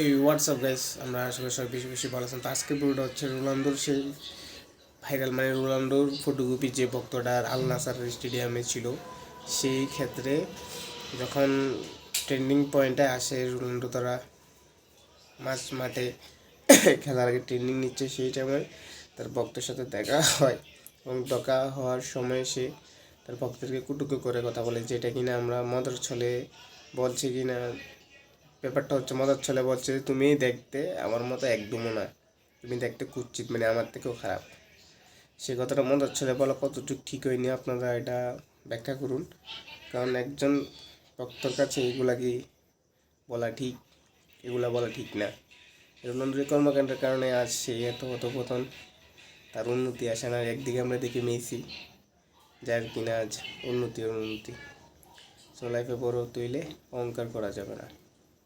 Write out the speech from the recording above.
এই WhatsApp guys আমরা আসলে সব বেশি বেশি ভালো আছেন। তো আজকে পুরোটা হচ্ছে রোনালদোর সেই ভাইরাল মানে রোনালদোর ফটোকপি যে ভক্তটা আল নাসার স্টেডিয়ামে ছিল, সেই ক্ষেত্রে যখন ট্রেন্ডিং পয়েন্টে আসে রোনালদো তারা মাঝ মাঠে খেলার আগে ট্রেন্ডিং নিচ্ছে সেই টাইমে তার ভক্তের সাথে দেখা হয় এবং দেখা হওয়ার সময় সে তার ভক্তদেরকে কুটুকু করে কথা বলে যেটা কিনা আমরা মজার ছলে বলছি কিনা। ব্যাপারটা হচ্ছে মজার ছলে বলছে তুমি দেখতে আমার মতো একদমও না। তুমি দেখতে কুচ্ছিত মানে আমার থেকেও খারাপ। সে কথাটা মজার ছলে বলা কতটুকু ঠিক হয়নি, আপনারা এটা ব্যাখ্যা করুন। কারণ একজন ভক্তর কাছে এগুলা কি বলা ঠিক, এগুলা বলা ঠিক না। এই কর্মকাণ্ডের কারণে আজ সে এত অধপতন তার উন্নতি আসে না। একদিকে আমরা দেখি মেসি, যার কিনা আজ উন্নতি উন্নতি। সো লাইফে বড় তুইলে অহংকার করা যাবে না।